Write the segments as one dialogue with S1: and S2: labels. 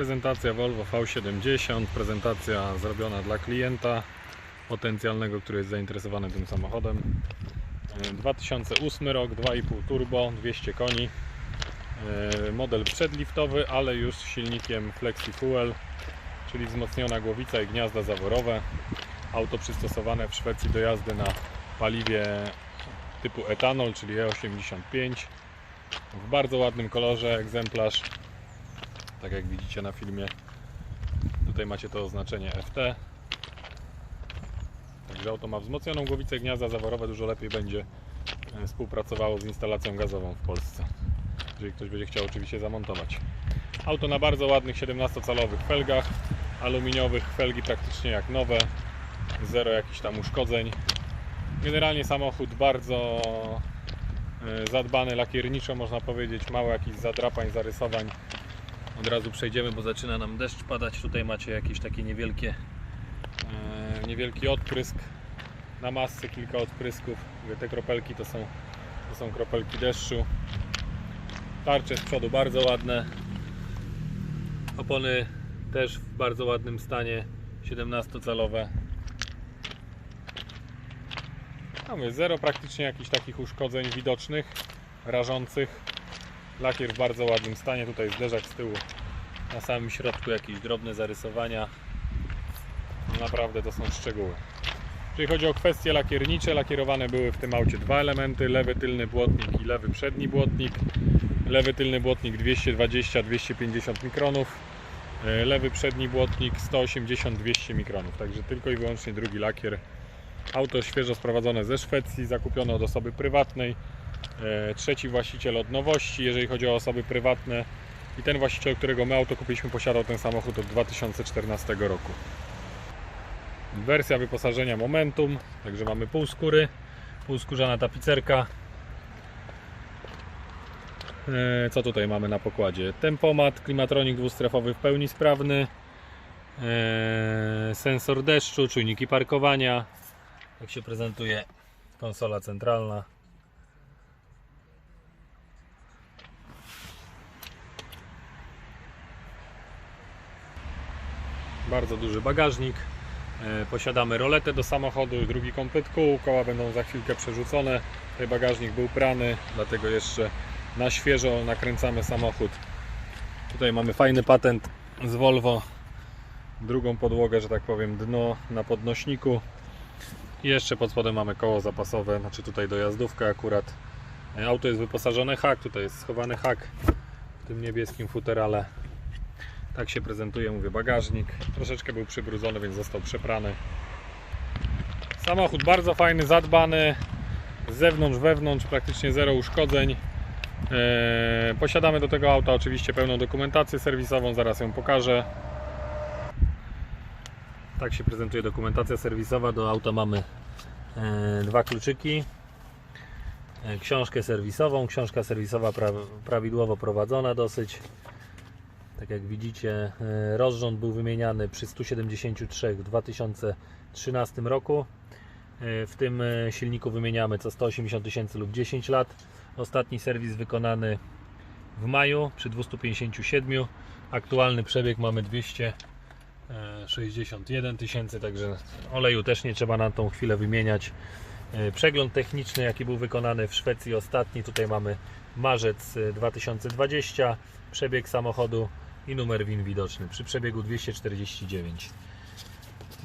S1: Prezentacja Volvo V70, prezentacja zrobiona dla klienta potencjalnego, który jest zainteresowany tym samochodem. E, 2008 rok, 2,5 turbo, 200 koni. E, Model przedliftowy, ale już z silnikiem Flexi Fuel, czyli wzmocniona głowica i gniazda zaworowe. Auto przystosowane w Szwecji do jazdy na paliwie typu etanol, czyli E85. W bardzo ładnym kolorze egzemplarz tak jak widzicie na filmie. Tutaj macie to oznaczenie FT. Także auto ma wzmocnioną głowicę gniazda zaworowe, dużo lepiej będzie e, współpracowało z instalacją gazową w Polsce. Jeżeli ktoś będzie chciał oczywiście zamontować. Auto na bardzo ładnych 17-calowych felgach, aluminiowych, felgi praktycznie jak nowe, zero jakichś tam uszkodzeń. Generalnie samochód bardzo e, zadbany lakierniczo można powiedzieć, mało jakichś zadrapań, zarysowań. Od razu przejdziemy, bo zaczyna nam deszcz padać. Tutaj macie jakieś takie niewielkie, e, niewielki odprysk na masce, kilka odprysków. Te kropelki to są, to są kropelki deszczu. Tarcze z przodu bardzo ładne. Opony też w bardzo ładnym stanie, 17-calowe. No mówię, zero praktycznie jakichś takich uszkodzeń widocznych, rażących. Lakier w bardzo ładnym stanie, tutaj zderzak z tyłu na samym środku jakieś drobne zarysowania. Naprawdę to są szczegóły. Jeżeli chodzi o kwestie lakiernicze, lakierowane były w tym aucie dwa elementy, lewy tylny błotnik i lewy przedni błotnik. Lewy tylny błotnik 220-250 mikronów, e, lewy przedni błotnik 180-200 mikronów, także tylko i wyłącznie drugi lakier. Auto świeżo sprowadzone ze Szwecji, zakupione od osoby prywatnej. E, Trzeci właściciel od nowości, jeżeli chodzi o osoby prywatne. I ten właściciel, którego my auto kupiliśmy, posiadał ten samochód od 2014 roku. Wersja wyposażenia Momentum, także mamy półskóry, półskórzana tapicerka. E, Co tutaj mamy na pokładzie? Tempomat, klimatronik dwustrefowy w pełni sprawny, e, sensor deszczu, czujniki parkowania. Tak się prezentuje konsola centralna. Bardzo duży bagażnik. E, Posiadamy roletę do samochodu, drugi komplet kół. Koła będą za chwilkę przerzucone. Tutaj bagażnik był prany, dlatego jeszcze na świeżo nakręcamy samochód. Tutaj mamy fajny patent z Volvo. Drugą podłogę, że tak powiem, dno na podnośniku. I jeszcze pod spodem mamy koło zapasowe, znaczy tutaj dojazdówka akurat. E, Auto jest wyposażone hak, tutaj jest schowany hak w tym niebieskim futerale. Tak się prezentuje, mówię, bagażnik. Troszeczkę był przybrudzony, więc został przeprany. Samochód bardzo fajny, zadbany. Z zewnątrz, wewnątrz, praktycznie zero uszkodzeń. Eee, posiadamy do tego auta oczywiście pełną dokumentację serwisową, zaraz ją pokażę. Tak się prezentuje dokumentacja serwisowa. Do auta mamy e, dwa kluczyki. E, książkę serwisową. Książka serwisowa pra, prawidłowo prowadzona dosyć. Tak jak widzicie, e, rozrząd był wymieniany przy 173 w 2013 roku. E, W tym e, silniku wymieniamy co 180 tysięcy lub 10 lat. Ostatni serwis wykonany w maju przy 257. Aktualny przebieg mamy 261 tysięcy, także oleju też nie trzeba na tą chwilę wymieniać. Przegląd techniczny, jaki był wykonany w Szwecji ostatni, tutaj mamy marzec e, 2020, przebieg samochodu i numer WIN widoczny przy przebiegu 249.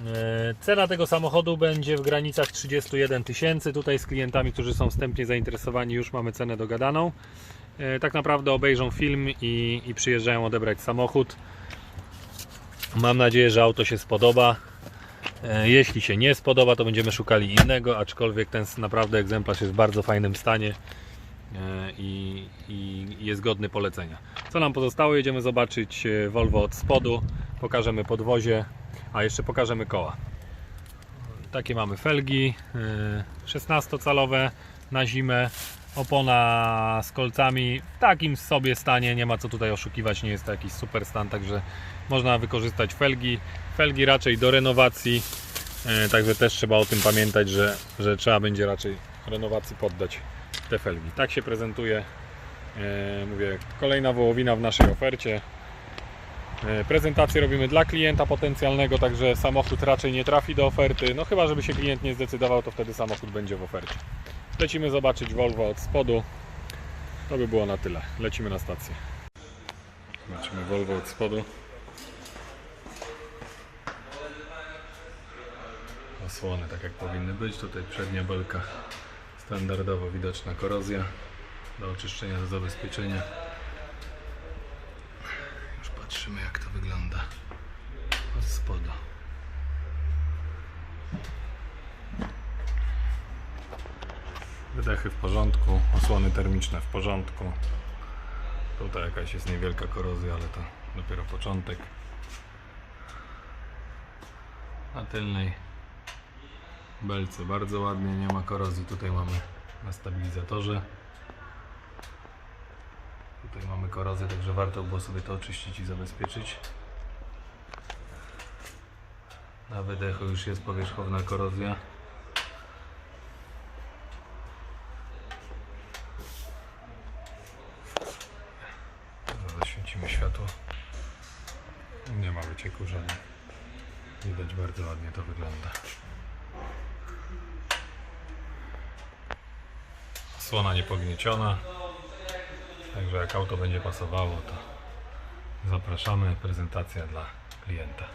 S1: E, Cena tego samochodu będzie w granicach 31 tysięcy. Tutaj z klientami, którzy są wstępnie zainteresowani, już mamy cenę dogadaną. E, Tak naprawdę obejrzą film i, i przyjeżdżają odebrać samochód. Mam nadzieję, że auto się spodoba. E, Jeśli się nie spodoba, to będziemy szukali innego, aczkolwiek ten naprawdę egzemplarz jest w bardzo fajnym stanie i, i jest godny polecenia. Co nam pozostało? Jedziemy zobaczyć e, Volvo od spodu, pokażemy podwozie, a jeszcze pokażemy koła. Takie mamy felgi, e, 16-calowe na zimę, opona z kolcami w takim sobie stanie, nie ma co tutaj oszukiwać, nie jest to jakiś super stan, także można wykorzystać felgi. Felgi raczej do renowacji, e, także też trzeba o tym pamiętać, że, że trzeba będzie raczej renowacji poddać te felgi. Tak się prezentuje, e, mówię, kolejna wołowina w naszej ofercie.
S2: E, Prezentację robimy dla klienta potencjalnego, także samochód raczej nie trafi do oferty. No chyba, żeby się klient nie zdecydował, to wtedy samochód będzie w ofercie. Lecimy zobaczyć Volvo od spodu. To by było na tyle. Lecimy na stację. Zobaczymy Volvo od spodu. Osłony tak jak powinny być. Tutaj przednia belka standardowo widoczna korozja do oczyszczenia, do zabezpieczenia. Już patrzymy jak to wygląda od spodu. Wydechy w porządku, osłony termiczne w porządku. Tutaj jakaś jest niewielka korozja, ale to dopiero początek. Na tylnej belce bardzo ładnie, nie ma korozji. Tutaj mamy na stabilizatorze. Tutaj mamy korozję, także warto było sobie to oczyścić i zabezpieczyć. Na wydechu już jest powierzchowna korozja. Teraz Zaświecimy światło. Nie ma wycieku żadnych. Widać bardzo ładnie to wygląda. Słona niepognieciona. Także jak auto będzie pasowało, to zapraszamy. Prezentacja dla klienta.